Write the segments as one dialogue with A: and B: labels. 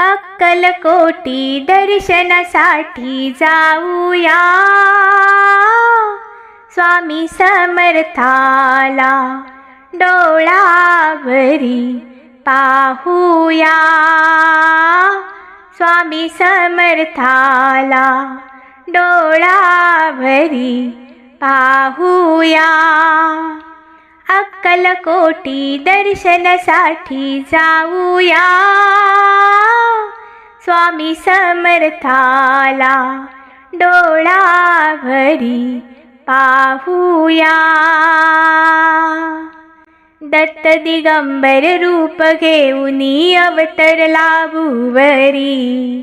A: अक्कलकोटी दर्शनासाठी जाऊया. स्वामी समर्थाला डोळावरी पाहूया. स्वामी समर्थाला डोळावरी पाहूया. अक्कलकोटी दर्शनासाठी जाऊया. स्वामी समर्थाला डोळा भरी पाहूया. दत्त दिगंबर रूप घेऊन अवतरला भुवरी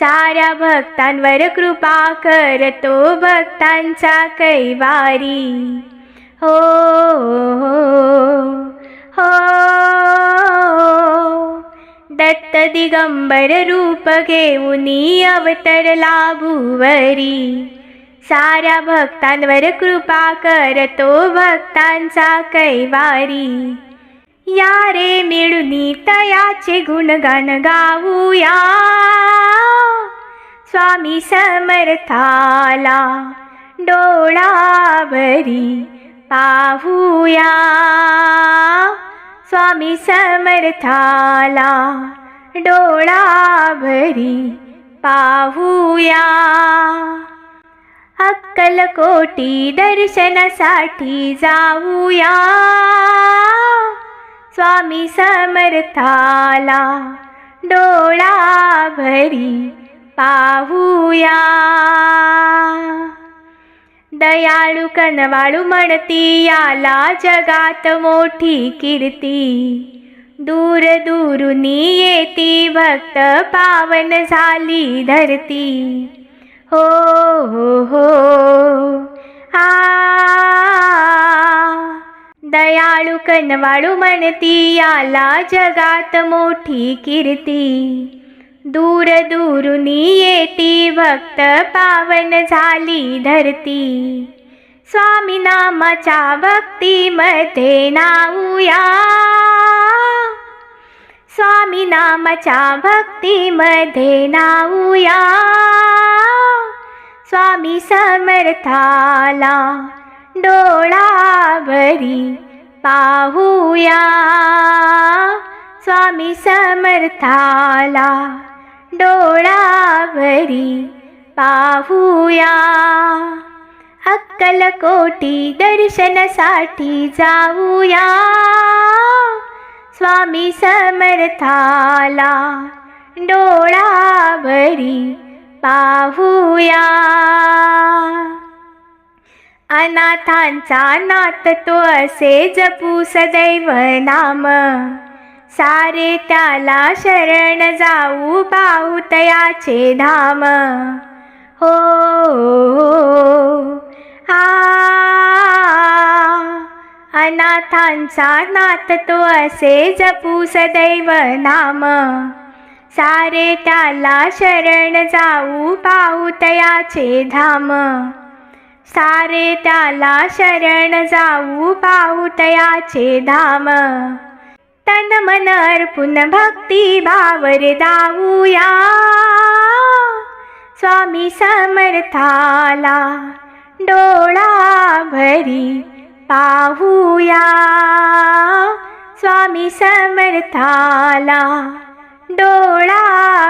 A: साऱ्या भक्तांवर कृपा करतो भक्तांचा कैवारी. हो हो. हो. दिगंबर रूप घेऊन अवतरला भुवरी साऱ्या भक्तांवर कृपा करतो भक्तांचा कैवारी. या रे मिळूनी तयाचे गुणगान गाऊया. स्वामी समर्थाला डोळाभरी पाहूया. स्वामी समर्थाला डोळाभरी पाहूया. अक्कलकोटी दर्शनासाठी जाऊया. स्वामी समर्थाला डोळाभरी पाहूया. दयाळू कनवाळू म्हणती याला जगात मोठी कीर्ती. दूर दूरुनी येती भक्त पावन झाली धरती. हो हो हो आ दयाळू कनवाळू म्हणती याला जगात मोठी कीर्ती. दूर दूरुनी येती भक्त पावन झाली धरती. स्वामी नामाच्या भक्तीमध्ये नाऊया स्वामी नामाच्या भक्तीमध्ये नाऊया स्वामी समर्थाला डोळाभरी पाहूया. स्वामी समर्थाला डोळाभरी पाहूया. अक्कलकोटी दर्शनासाठी जाऊया. स्वामी समर्थाला डोळावरी पाहूया. अनाथांचा नात तो असे जपू सदैव नाम. सारे त्याला शरण जाऊ पाहू तयाचे धाम. हो आ अनाथांचा नाथ तो असे जपू सदैव नाम. सारे त्याला शरण जाऊ पाहू तयाचे धाम. सारे त्याला शरण जाऊ पाहू तयाचे धाम. तन मन अर्पुन भक्ती भावर दाऊया. स्वामी समर्थाला डोळा भरी पाहूया. स्वामी समर्थाला डोळा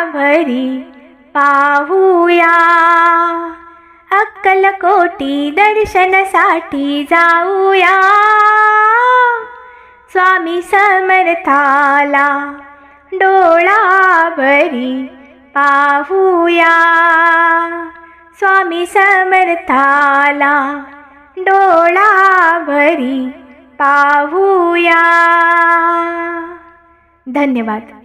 A: भरी पाहूया अक्कलकोटी दर्शनासाठी जाऊया. स्वामी समर्थाला डोळाभरी पाहूया. स्वामी समर्थाला डोळाभरी पाहूया. धन्यवाद.